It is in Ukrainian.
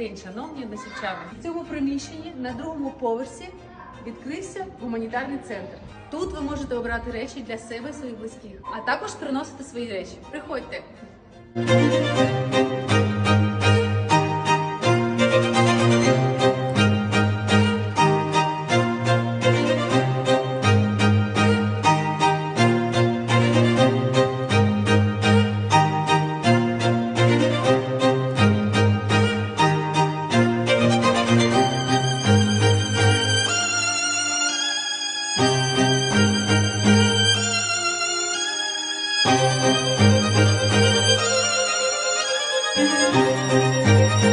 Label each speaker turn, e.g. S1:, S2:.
S1: день, шановні односельчани. В цьому приміщенні на другому поверсі відкрився гуманітарний центр. Тут ви можете обрати речі для себе і своїх близьких, а також приносити свої речі. Приходьте. Thank you.